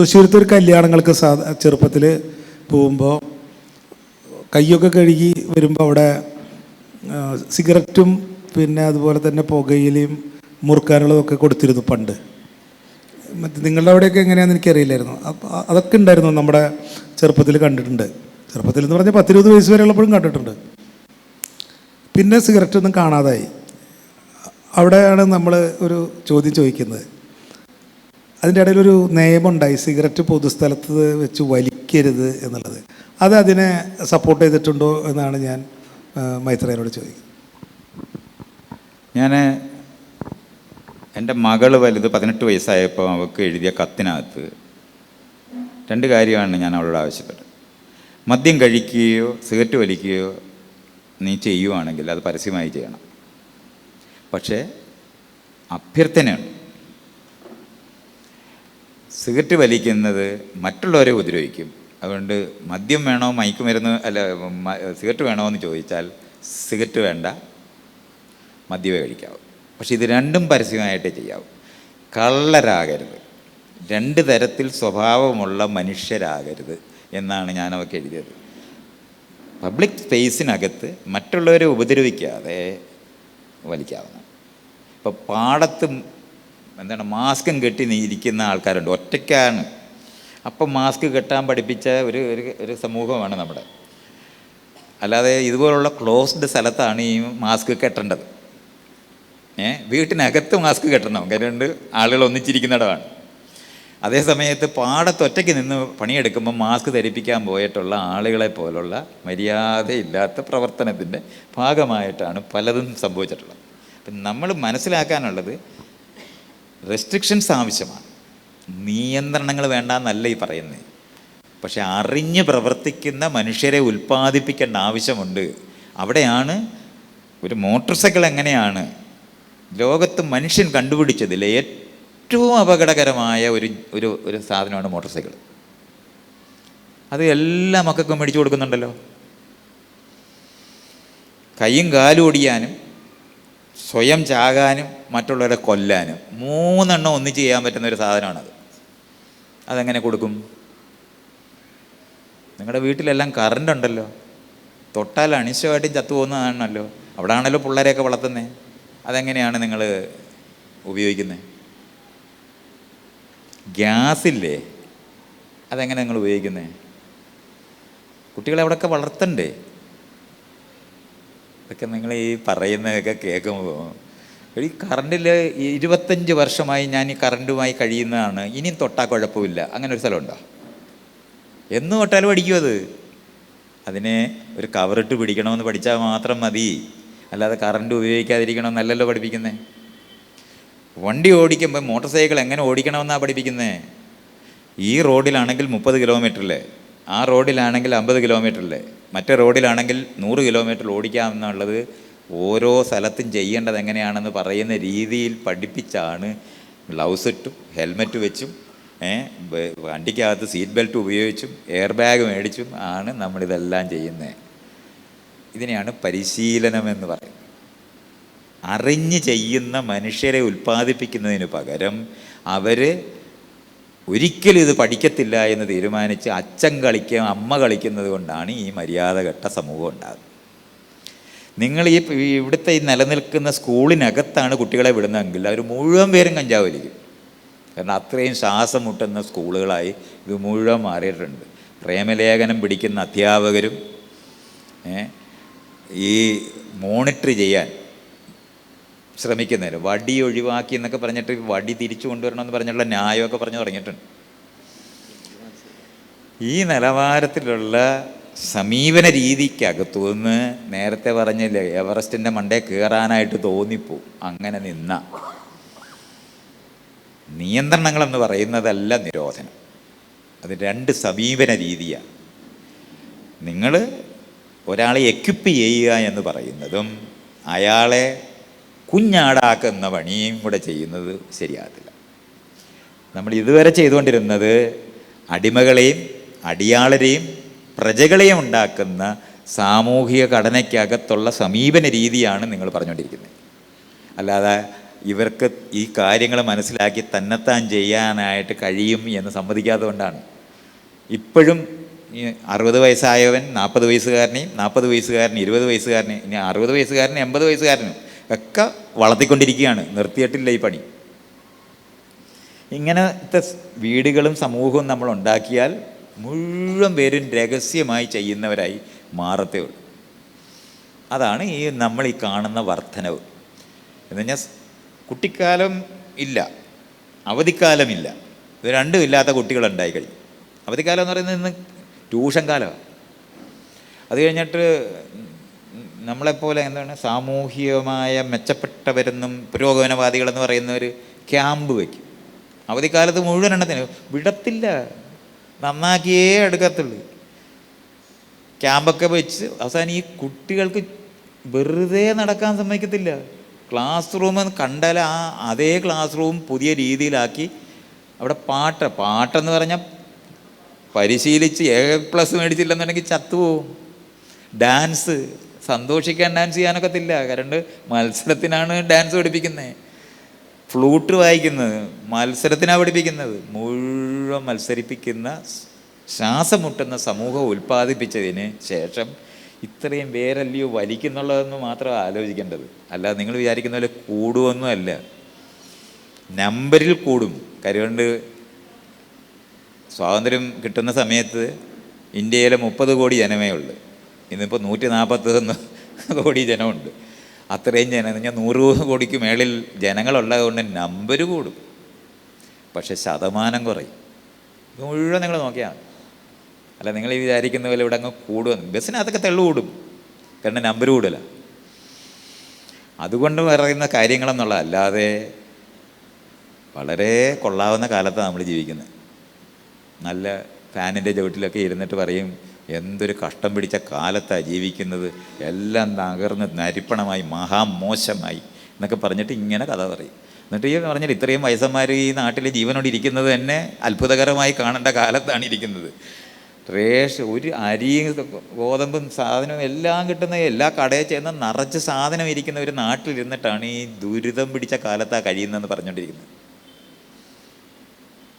തൃശ്ശൂരത്തെ ഒരു കല്യാണങ്ങൾക്ക് സാധാ ചെറുപ്പത്തിൽ പോകുമ്പോൾ കൈയൊക്കെ കഴുകി വരുമ്പോൾ അവിടെ സിഗരറ്റും പിന്നെ അതുപോലെ തന്നെ പുകയിലയും മുറുക്കാനുള്ളതും ഒക്കെ കൊടുത്തിരുന്നു പണ്ട്. മറ്റേ നിങ്ങളുടെ അവിടെയൊക്കെ എങ്ങനെയാണെന്ന് എനിക്കറിയില്ലായിരുന്നു. അപ്പോൾ അതൊക്കെ ഉണ്ടായിരുന്നു നമ്മുടെ ചെറുപ്പത്തിൽ കണ്ടിട്ടുണ്ട്. ചെറുപ്പത്തിൽ എന്ന് പറഞ്ഞാൽ പത്തിരുപത് വയസ്സ് വരെ ഉള്ളപ്പോഴും കണ്ടിട്ടുണ്ട്. പിന്നെ സിഗരറ്റ് ഒന്നും കാണാതായി അവിടെയാണ് നമ്മൾ ഒരു ചോദ്യം ചോദിക്കുന്നത്. അതിന്റെ ഇടയിലൊരു നിയമമുണ്ടായി സിഗരറ്റ് പൊതുസ്ഥലത്ത് വെച്ച് വലിക്കരുത് എന്നുള്ളത്. അത് അതിനെ സപ്പോർട്ട് ചെയ്തിട്ടുണ്ടോ എന്നാണ് ഞാൻ മൈത്രേനോട് ചോദിക്കുന്നത്. ഞാൻ എന്റെ മകൾ വലുത് പതിനെട്ട് വയസ്സായപ്പോൾ അവൾക്ക് എഴുതിയ കത്തിനകത്ത് രണ്ട് കാര്യമാണ് ഞാൻ അവളോട് ആവശ്യപ്പെട്ടത്. മദ്യം കഴിക്കുകയോ സിഗരറ്റ് വലിക്കുകയോ നീ ചെയ്യുവാണെങ്കിൽ അത് പരസ്യമായി ചെയ്യണം. പക്ഷേ അഭ്യർത്ഥനയുണ്ട്. സിഗരറ്റ് വലിക്കുന്നത് മറ്റുള്ളവരെ ഉപദ്രവിക്കും. അതുകൊണ്ട് മദ്യം വേണോ മയക്കുമരുന്ന് അല്ല സിഗരറ്റ് വേണോ എന്ന് ചോദിച്ചാൽ സിഗരറ്റ് വേണ്ട മദ്യമേ കഴിക്കാവൂ. പക്ഷേ ഇത് രണ്ടും പരസ്യമായിട്ടേ ചെയ്യാവൂ. കള്ളരാകരുത്. രണ്ട് തരത്തിൽ സ്വഭാവമുള്ള മനുഷ്യരാകരുത് എന്നാണ് ഞാൻ അവർക്ക് എഴുതിയത്. പബ്ലിക് സ്പേസിനകത്ത് മറ്റുള്ളവരെ ഉപദ്രവിക്കാതെ വലിക്കാവുന്ന ഇപ്പോൾ പാടത്ത് എന്താണ് മാസ്കും കെട്ടി നീ ഇരിക്കുന്ന ആൾക്കാരുണ്ട് ഒറ്റയ്ക്കാണ്. അപ്പം മാസ്ക് കെട്ടാൻ പഠിപ്പിച്ച ഒരു ഒരു ഒരു സമൂഹമാണ് നമ്മുടെ. അല്ലാതെ ഇതുപോലുള്ള ക്ലോസ്ഡ് സ്ഥലത്താണ് ഈ മാസ്ക് കെട്ടേണ്ടത്. ഏ വീട്ടിനകത്ത് മാസ്ക് കെട്ടണം കരുണ്ട് ആളുകൾ ഒന്നിച്ചിരിക്കുന്നിടമാണ്. അതേ സമയത്ത് പാടത്ത് ഒറ്റയ്ക്ക് നിന്ന് പണിയെടുക്കുമ്പോൾ മാസ്ക് ധരിപ്പിക്കാൻ പോയിട്ടുള്ള ആളുകളെ പോലുള്ള മര്യാദയില്ലാത്ത പ്രവർത്തനത്തിന്റെ ഭാഗമായിട്ടാണ് പലതും സംഭവിച്ചിട്ടുള്ളത്. അപ്പം നമ്മൾ മനസ്സിലാക്കാനുള്ളത് റെസ്ട്രിക്ഷൻസ് ആവശ്യമാണ്. നിയന്ത്രണങ്ങൾ വേണ്ടെന്നല്ല ഈ പറയുന്നത് പക്ഷെ അറിഞ്ഞ് പ്രവർത്തിക്കുന്ന മനുഷ്യരെ ഉൽപ്പാദിപ്പിക്കേണ്ട ആവശ്യമുണ്ട്. അവിടെയാണ് ഒരു മോട്ടോർ സൈക്കിൾ എങ്ങനെയാണ്? ലോകത്ത് മനുഷ്യൻ കണ്ടുപിടിച്ചതിൽ ഏറ്റവും അപകടകരമായ ഒരു ഒരു ഒരു സാധനമാണ് മോട്ടോർ സൈക്കിൾ അത് എല്ലാ മക്കൾക്കും മേടിച്ചു കൊടുക്കുന്നുണ്ടല്ലോ. കൈയും കാലും ഓടിയാനും സ്വയം ചാകാനും മറ്റുള്ളവരെ കൊല്ലാനും മൂന്നെണ്ണം ഒന്നിച്ച് ചെയ്യാൻ പറ്റുന്ന ഒരു സാധനമാണത്. അതെങ്ങനെ കൊടുക്കും? നിങ്ങളുടെ വീട്ടിലെല്ലാം കറണ്ട് ഉണ്ടല്ലോ. തൊട്ടാൽ അണിശമായിട്ടും ചത്തുപോകുന്നതാണല്ലോ അവിടെ ആണല്ലോ പിള്ളേരെയൊക്കെ വളർത്തുന്നത് അതെങ്ങനെയാണ് നിങ്ങൾ ഉപയോഗിക്കുന്നത് ഗ്യാസില്ലേ? അതെങ്ങനെ നിങ്ങൾ ഉപയോഗിക്കുന്നത് കുട്ടികളെ അവിടെയൊക്കെ വളർത്തണ്ടേ? ഇതൊക്കെ നിങ്ങൾ ഈ പറയുന്നതൊക്കെ കേൾക്കുമ്പോൾ ഈ കറണ്ടിൽ ഇരുപത്തഞ്ച് വർഷമായി ഞാൻ ഈ കറണ്ടുമായി കഴിയുന്നതാണ്. ഇനിയും തൊട്ടാൽ കുഴപ്പമില്ല. അങ്ങനെ ഒരു സ്ഥലമുണ്ടോ? എന്ന് തൊട്ടാലും പഠിക്കും അത്. അതിനെ ഒരു കവറിട്ട് പിടിക്കണമെന്ന് പഠിച്ചാൽ മാത്രം മതി. അല്ലാതെ കറണ്ട് ഉപയോഗിക്കാതിരിക്കണമെന്നല്ലല്ലോ പഠിപ്പിക്കുന്നത് വണ്ടി ഓടിക്കുമ്പോൾ മോട്ടോർ സൈക്കിൾ എങ്ങനെ ഓടിക്കണമെന്നാണ് പഠിപ്പിക്കുന്നത് ഈ റോഡിലാണെങ്കിൽ മുപ്പത് കിലോമീറ്ററിൽ ആ റോഡിലാണെങ്കിൽ അമ്പത് കിലോമീറ്ററിൽ മറ്റേ റോഡിലാണെങ്കിൽ നൂറ് കിലോമീറ്റർ ഓടിക്കാമെന്നുള്ളത് ഓരോ സ്ഥലത്തും ചെയ്യേണ്ടത് എങ്ങനെയാണെന്ന് പറയുന്ന രീതിയിൽ പഠിപ്പിച്ചാണ് ഗ്ലൗസ് ഇട്ടും ഹെൽമെറ്റ് വെച്ചും വണ്ടിക്കകത്ത് സീറ്റ് ബെൽറ്റ് ഉപയോഗിച്ചും എയർ ബാഗ് മേടിച്ചും ആണ് നമ്മളിതെല്ലാം ചെയ്യുന്നത് ഇതിനെയാണ് പരിശീലനമെന്ന് പറയുന്നത്. അറിഞ്ഞ് ചെയ്യുന്ന മനുഷ്യരെ ഉൽപ്പാദിപ്പിക്കുന്നതിന് പകരം അവർ ഒരിക്കലും ഇത് പഠിക്കത്തില്ല എന്ന് തീരുമാനിച്ച് അച്ഛൻ കളിക്കുക അമ്മ കളിക്കുന്നത് കൊണ്ടാണ് ഈ മര്യാദ കെട്ട സമൂഹം ഉണ്ടാകുന്നത്. നിങ്ങൾ ഈ ഇവിടുത്തെ ഈ നിലനിൽക്കുന്ന സ്കൂളിനകത്താണ് കുട്ടികളെ വിടുന്നതെങ്കിൽ അവർ മുഴുവൻ പേരും കഞ്ചാവ് വലിക്കും കാരണം അത്രയും ശ്വാസം മുട്ടുന്ന സ്കൂളുകളായി ഇത് മുഴുവൻ മാറിയിട്ടുണ്ട്. പ്രേമലേഖനം പിടിക്കുന്ന അധ്യാപകരും ഈ മോണിറ്റർ ചെയ്യാൻ ശ്രമിക്കുന്നതിന്. വടി ഒഴിവാക്കി എന്നൊക്കെ പറഞ്ഞിട്ട് വടി തിരിച്ചു കൊണ്ടുവരണമെന്ന് പറഞ്ഞുള്ള ന്യായമൊക്കെ പറഞ്ഞു തുടങ്ങിയിട്ടുണ്ട്. ഈ നിലവാരത്തിലുള്ള സമീപന രീതിക്കകത്തു നിന്ന് നേരത്തെ പറഞ്ഞില്ലേ എവറസ്റ്റിന്റെ മണ്ടേ കയറാനായിട്ട് തോന്നിപ്പോവും അങ്ങനെ നിന്ന നിയന്ത്രണങ്ങളെന്ന് പറയുന്നതല്ല നിരോധനം. അത് രണ്ട് സമീപന രീതിയാണ് നിങ്ങൾ ഒരാളെ എക്യുപ്പ് ചെയ്യുക എന്ന് പറയുന്നതും അയാളെ കുഞ്ഞാടാക്കുന്ന പണിയും കൂടെ ചെയ്യുന്നത് ശരിയാകത്തില്ല. നമ്മൾ ഇതുവരെ ചെയ്തുകൊണ്ടിരുന്നത് അടിമകളെയും അടിയാളരെയും പ്രജകളെയും ഉണ്ടാക്കുന്ന സാമൂഹിക ഘടനയ്ക്കകത്തുള്ള സമീപന രീതിയാണ് നിങ്ങൾ പറഞ്ഞുകൊണ്ടിരിക്കുന്നത്. അല്ലാതെ ഇവർക്ക് ഈ കാര്യങ്ങൾ മനസ്സിലാക്കി തന്നെത്താൻ ചെയ്യാനായിട്ട് കഴിയും എന്ന് സമ്മതിക്കാത്തത് കൊണ്ടാണ്. ഇപ്പോഴും അറുപത് വയസ്സായവൻ നാൽപ്പത് വയസ്സുകാരനെയും നാൽപ്പത് വയസ്സുകാരനെയും ഇരുപത് വയസ്സുകാരനെയും ഇനി അറുപത് വയസ്സുകാരനും എൺപത് വയസ്സുകാരനും ഒക്കെ വളർത്തിക്കൊണ്ടിരിക്കുകയാണ്. നിർത്തിയിട്ടില്ല ഈ പണി. ഇങ്ങനത്തെ വീടുകളും സമൂഹവും നമ്മൾ ഉണ്ടാക്കിയാൽ മുഴുവൻ പേരും രഹസ്യമായി ചെയ്യുന്നവരായി മാറത്തേ ഉള്ളൂ. അതാണ് ഈ നമ്മൾ ഈ കാണുന്ന വർധനവ് എന്ന് പറഞ്ഞാൽ കുട്ടിക്കാലം ഇല്ല അവധിക്കാലമില്ല. ഇത് രണ്ടും ഇല്ലാത്ത കുട്ടികളുണ്ടായി കഴിഞ്ഞു. അവധിക്കാലം എന്ന് പറയുന്നത് ഇന്ന് ട്യൂഷൻ കാലമാണ്. അത് കഴിഞ്ഞിട്ട് നമ്മളെപ്പോലെ എന്താണ് സാമൂഹികമായ മെച്ചപ്പെട്ടവരെന്നും പുരോഗമനവാദികളെന്ന് ഒരു ക്യാമ്പ് വയ്ക്കും. അവധിക്കാലത്ത് മുഴുവൻ എണ്ണത്തിന് വിടത്തില്ല. നന്നാക്കിയേ എടുക്കത്തുള്ളൂ. ക്യാമ്പൊക്കെ വെച്ച് അവസാനം ഈ കുട്ടികൾക്ക് വെറുതെ നടക്കാൻ സമ്മതിക്കത്തില്ല. ക്ലാസ് റൂം കണ്ടാൽ ആ അതേ ക്ലാസ് റൂം പുതിയ രീതിയിലാക്കി അവിടെ പാട്ട് പാട്ടെന്ന് പറഞ്ഞാൽ പരിശീലിച്ച് എ പ്ലസ് മേടിച്ചില്ലെന്നുണ്ടെങ്കിൽ ചത്തുപോകും. ഡാൻസ് സന്തോഷിക്കാൻ ഡാൻസ് ചെയ്യാനൊക്കത്തില്ല. കാരണം മത്സരത്തിനാണ് ഡാൻസ് പഠിപ്പിക്കുന്നത് ഫ്ലൂട്ട് വായിക്കുന്നത് മത്സരത്തിനാണ് പഠിപ്പിക്കുന്നത്. മുഴുവൻ മത്സരിപ്പിക്കുന്ന ശ്വാസം മുട്ടുന്ന സമൂഹം ഉൽപ്പാദിപ്പിച്ചതിന് ശേഷം ഇത്രയും പേരല്ലയോ വലിക്കുന്നുള്ളതെന്ന് മാത്രം ആലോചിക്കേണ്ടത്. അല്ല നിങ്ങൾ വിചാരിക്കുന്ന പോലെ കൂടുമൊന്നുമല്ല നമ്പറിൽ കൂടും. കരുകൊണ്ട് സ്വാതന്ത്ര്യം കിട്ടുന്ന സമയത്ത് ഇന്ത്യയിലെ മുപ്പത് കോടി ജനമേ ഉള്ളൂ. ഇന്നിപ്പോൾ നൂറ്റി നാൽപ്പത്തൊന്ന് കോടി ജനമുണ്ട്. അത്രയും ജനം ഞാൻ നൂറ് കോടിക്ക് മേളിൽ ജനങ്ങളുള്ളത് കൊണ്ട് നമ്പർ കൂടും. പക്ഷെ ശതമാനം കുറയും. മുഴുവൻ നിങ്ങൾ നോക്കിയാൽ അല്ല നിങ്ങൾ ഈ വിചാരിക്കുന്ന പോലെ ഇവിടെ അങ്ങ് കൂടുമെന്ന് ബസ്സിനകത്തൊക്കെ തെള്ളു കൂടും. കാരണം നമ്പർ കൂടില്ല അതുകൊണ്ട് പറയുന്ന കാര്യങ്ങളെന്നുള്ള അല്ലാതെ വളരെ കൊള്ളാവുന്ന കാലത്താണ് നമ്മൾ ജീവിക്കുന്നത്. നല്ല ഫാനിന്റെ ചവിട്ടിലൊക്കെ ഇരുന്നിട്ട് പറയും എന്തൊരു കഷ്ടം പിടിച്ച കാലത്താണ് ജീവിക്കുന്നത്. എല്ലാം തകർന്ന് നരിപ്പണമായി മഹാമോശമായി എന്നൊക്കെ പറഞ്ഞിട്ട് ഇങ്ങനെ കഥ പറയും. എന്നിട്ട് ഈ പറഞ്ഞാൽ ഇത്രയും വയസ്സന്മാർ ഈ നാട്ടിൽ ജീവനോട് ഇരിക്കുന്നത് തന്നെ അത്ഭുതകരമായി കാണേണ്ട കാലത്താണ് ഇരിക്കുന്നത്. റേഷ് ഒരു അരിയും ഗോതമ്പും സാധനവും എല്ലാം കിട്ടുന്ന എല്ലാ കടയിൽ ചെന്ന് നിറച്ച് സാധനം ഇരിക്കുന്ന ഒരു നാട്ടിലിരുന്നിട്ടാണ് ഈ ദുരിതം പിടിച്ച കാലത്താണ് കഴിയുന്നതെന്ന് പറഞ്ഞുകൊണ്ടിരിക്കുന്നത്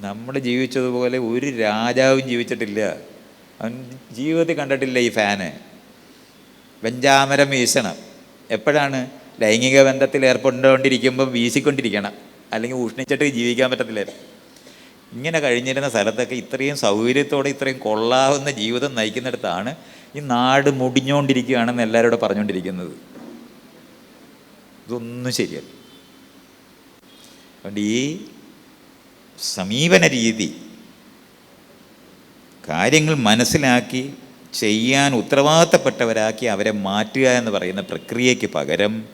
നമ്മൾ ജീവിച്ചതുപോലെ ഒരു രാജാവും ജീവിച്ചിട്ടില്ല. അവൻ ജീവിതത്തിൽ കണ്ടിട്ടില്ല ഈ ഫാന്. വെഞ്ചാമരം വീശണം. എപ്പോഴാണ് ലൈംഗിക ബന്ധത്തിൽ ഏർപ്പെട്ടുകൊണ്ടിരിക്കുമ്പോൾ വീശിക്കൊണ്ടിരിക്കണം. അല്ലെങ്കിൽ ഉഷ്ണിച്ചിട്ട് ജീവിക്കാൻ പറ്റത്തില്ല. ഇങ്ങനെ കഴിഞ്ഞിരുന്ന സ്ഥലത്തൊക്കെ ഇത്രയും സൗകര്യത്തോടെ ഇത്രയും കൊള്ളാവുന്ന ജീവിതം നയിക്കുന്നിടത്താണ് ഈ നാട് മുടിഞ്ഞുകൊണ്ടിരിക്കുകയാണെന്ന് എല്ലാവരോടും പറഞ്ഞുകൊണ്ടിരിക്കുന്നത്. ഇതൊന്നും ശരിയല്ല. അതുകൊണ്ട് ഈ സമീപന രീതി കാര്യങ്ങൾ മനസ്സിലാക്കി ചെയ്യാൻ ഉത്തരവാദിത്തപ്പെട്ടവരാക്കി അവരെ മാറ്റുക എന്ന് പറയുന്ന പ്രക്രിയയ്ക്ക് പകരം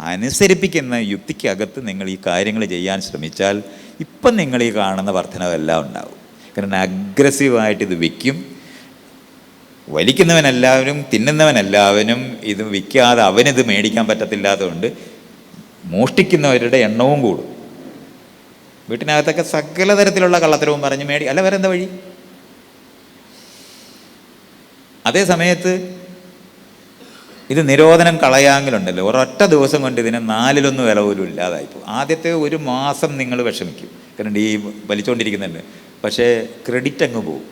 അനുസരിപ്പിക്കുന്ന യുക്തിക്കകത്ത് നിങ്ങൾ ഈ കാര്യങ്ങൾ ചെയ്യാൻ ശ്രമിച്ചാൽ ഇപ്പം നിങ്ങൾ ഈ കാണുന്ന വർധനവെല്ലാം ഉണ്ടാവും. കാരണം അഗ്രസീവായിട്ട് ഇത് വിൽക്കും. വലിക്കുന്നവനെല്ലാവരും തിന്നുന്നവനെല്ലാവരും ഇത് വിൽക്കാതെ അവനിത് മേടിക്കാൻ പറ്റത്തില്ലാത്തതുകൊണ്ട് മോഷ്ടിക്കുന്നവരുടെ എണ്ണവും കൂടും. വീട്ടിനകത്തൊക്കെ സകല തരത്തിലുള്ള കള്ളത്തരവും പറഞ്ഞ് മേടി അല്ല വേറെ എന്താ വഴി? അതേ സമയത്ത് ഇത് നിരോധനം കളയാങ്കിലുണ്ടല്ലോ. ഒരൊറ്റ ദിവസം കൊണ്ട് ഇതിനെ നാലിലൊന്നും വില പോലും ഇല്ലാതായിപ്പോൾ ആദ്യത്തെ ഒരു മാസം നിങ്ങൾ വിഷമിക്കും. കാരണം ഈ വലിച്ചുകൊണ്ടിരിക്കുന്നുണ്ട് പക്ഷേ ക്രെഡിറ്റ് അങ്ങ് പോവും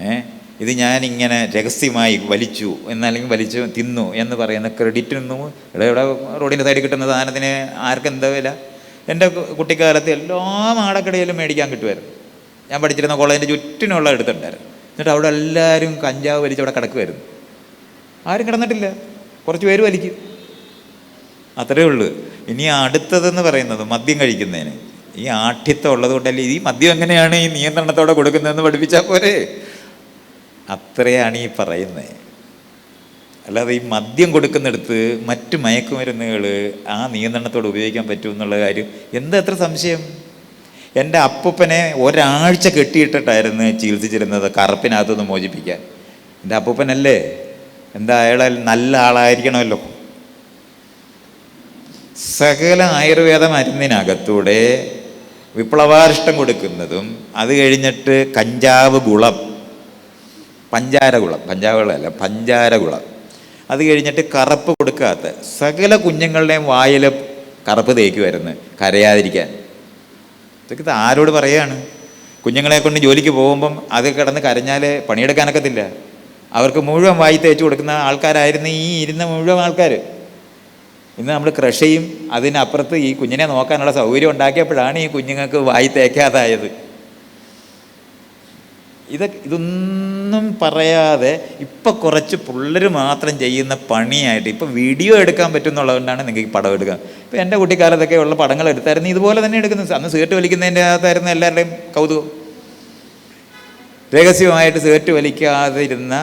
ഏ? ഇത് ഞാനിങ്ങനെ രഹസ്യമായി വലിച്ചു എന്നല്ലെങ്കിൽ വലിച്ചു തിന്നു എന്ന് പറയുന്ന ക്രെഡിറ്റിനൊന്നും ഇവിടെ ഇവിടെ റോഡിന്റെ സൈഡിൽ കിട്ടുന്ന സാധനത്തിന് ആർക്കെന്താ വില? എന്റെ കുട്ടിക്കാലത്ത് എല്ലാ മാടക്കടയിലും മേടിക്കാൻ കിട്ടുമായിരുന്നു. ഞാൻ പഠിച്ചിരുന്ന കോളേജിന്റെ ചുറ്റിനുള്ള എടുത്തിട്ടുണ്ടായിരുന്നു എന്നിട്ട് അവിടെ എല്ലാവരും കഞ്ചാവ് വലിച്ച് അവിടെ കിടക്കുമായിരുന്നു ആരും കിടന്നിട്ടില്ല. കുറച്ച് പേര് വലിക്കും. അത്രേ ഉള്ളൂ. ഇനി അടുത്തതെന്ന് പറയുന്നത് മദ്യം കഴിക്കുന്നതിന്. ഈ ആഠ്യത്വം ഉള്ളത് കൊണ്ടല്ലേ ഈ മദ്യം എങ്ങനെയാണ് ഈ നിയന്ത്രണത്തോടെ കൊടുക്കുന്നതെന്ന് പഠിപ്പിച്ചാൽ പോരെ? അത്രയാണ് ഈ പറയുന്നത് അല്ലാതെ ഈ മദ്യം കൊടുക്കുന്നിടത്ത് മറ്റ് മയക്കുമരുന്നുകൾ ആ നിയന്ത്രണത്തോടെ ഉപയോഗിക്കാൻ പറ്റുമെന്നുള്ള കാര്യം എന്താ എത്ര സംശയം? എന്റെ അപ്പൂപ്പനെ ഒരാഴ്ച കെട്ടിയിട്ടിട്ടായിരുന്നു ചികിത്സിച്ചിരുന്നത് കറുപ്പിനകത്തുനിന്ന് മോചിപ്പിക്കാൻ. എന്റെ അപ്പൂപ്പനല്ലേ? എന്താ അയാളെ നല്ല ആളായിരിക്കണമല്ലോ. സകല ആയുർവേദ മരുന്നിനകത്തൂടെ വിപ്ലവാരിഷ്ടം കൊടുക്കുന്നതും അത് കഴിഞ്ഞിട്ട് കഞ്ചാവ് ഗുളം പഞ്ചാരകുളം പഞ്ചാബുകളല്ല പഞ്ചാരകുളം അത് കഴിഞ്ഞിട്ട് കറുപ്പ് കൊടുക്കാത്ത സകല കുഞ്ഞുങ്ങളുടെയും വായിൽ കറുപ്പ് തേക്കുമായിരുന്നു കരയാതിരിക്കാൻ. ഇതൊക്കെ ഇത് ആരോട് പറയാണ് കുഞ്ഞുങ്ങളെ കൊണ്ട് ജോലിക്ക് പോകുമ്പം അത് കിടന്ന് കരഞ്ഞാൽ പണിയെടുക്കാനൊക്കത്തില്ല. അവർക്ക് മുഴുവൻ വായി തേച്ച് കൊടുക്കുന്ന ആൾക്കാരായിരുന്നു ഈ ഇരുന്ന മുഴുവൻ ആൾക്കാർ. ഇന്ന് നമ്മൾ കൃഷിയും അതിനപ്പുറത്ത് ഈ കുഞ്ഞിനെ നോക്കാനുള്ള സൗകര്യം ഉണ്ടാക്കിയപ്പോഴാണ് ഈ കുഞ്ഞുങ്ങൾക്ക് വായി തേക്കാതായത്. ഇതൊക്കെ ഇതൊന്നും പറയാതെ ഇപ്പം കുറച്ച് പിള്ളേർ മാത്രം ചെയ്യുന്ന പണിയായിട്ട് ഇപ്പം വീഡിയോ എടുക്കാൻ പറ്റുന്നുള്ളതുകൊണ്ടാണ് നിങ്ങൾക്ക് പടം എടുക്കുക ഇപ്പം എന്റെ കുട്ടിക്കാലത്തൊക്കെ ഉള്ള പടങ്ങൾ എടുത്തായിരുന്നു ഇതുപോലെ തന്നെ എടുക്കുന്നത്. അന്ന് സിഗരറ്റ് വലിക്കുന്നതിന്റെ അകത്തായിരുന്നു എല്ലാവരുടെയും കൗതുകം. രഹസ്യമായിട്ട് വലിക്കാതെ ഇരുന്ന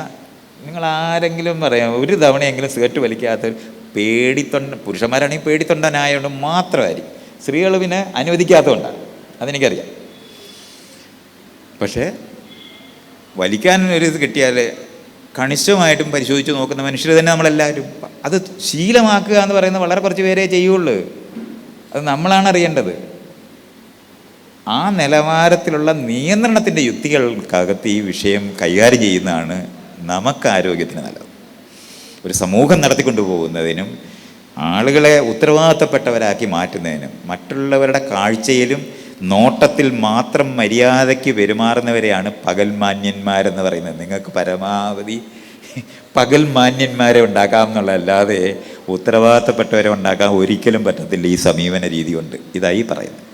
നിങ്ങൾ ആരെങ്കിലും പറയാം ഒരു തവണയെങ്കിലും സിഗരറ്റ് വലിക്കാത്ത പേടിത്തൊണ്ട പുരുഷന്മാരാണെങ്കിൽ പേടിത്തൊണ്ടനായതുകൊണ്ട് മാത്രമായിരിക്കും. സ്ത്രീകൾ പിന്നെ അനുവദിക്കാത്തതുകൊണ്ടാണ് അതെനിക്കറിയാം. പക്ഷേ വലിക്കാൻ ഒരു ഇത് കിട്ടിയാൽ കണിശമായിട്ടും പരിശോധിച്ച് നോക്കുന്ന മനുഷ്യർ തന്നെ നമ്മളെല്ലാവരും. അത് ശീലമാക്കുക എന്ന് പറയുന്നത് വളരെ കുറച്ച് പേരേ ചെയ്യുള്ളൂ. അത് നമ്മളാണ് അറിയേണ്ടത്. ആ നിലവാരത്തിലുള്ള നിയന്ത്രണത്തിന്റെ യുക്തികൾക്കകത്ത് ഈ വിഷയം കൈകാര്യം ചെയ്യുന്നതാണ് നമുക്ക് ആരോഗ്യത്തിന് നല്ലത്. ഒരു സമൂഹം നടത്തിക്കൊണ്ടു പോകുന്നതിനും ആളുകളെ ഉത്തരവാദിത്തപ്പെട്ടവരാക്കി മാറ്റുന്നതിനും മറ്റുള്ളവരുടെ കാഴ്ചയിലും നോട്ടത്തിൽ മാത്രം മര്യാദയ്ക്ക് പെരുമാറുന്നവരെയാണ് പകൽ മാന്യന്മാരെന്ന് പറയുന്നത്. നിങ്ങൾക്ക് പരമാവധി പകൽ മാന്യന്മാരെ ഉണ്ടാക്കാം എന്നുള്ളതല്ലാതെ ഉത്തരവാദിത്തപ്പെട്ടവരെ ഉണ്ടാക്കാൻ ഒരിക്കലും പറ്റത്തില്ല ഈ സമീപന രീതി കൊണ്ട് ഇതായി പറയുന്നത്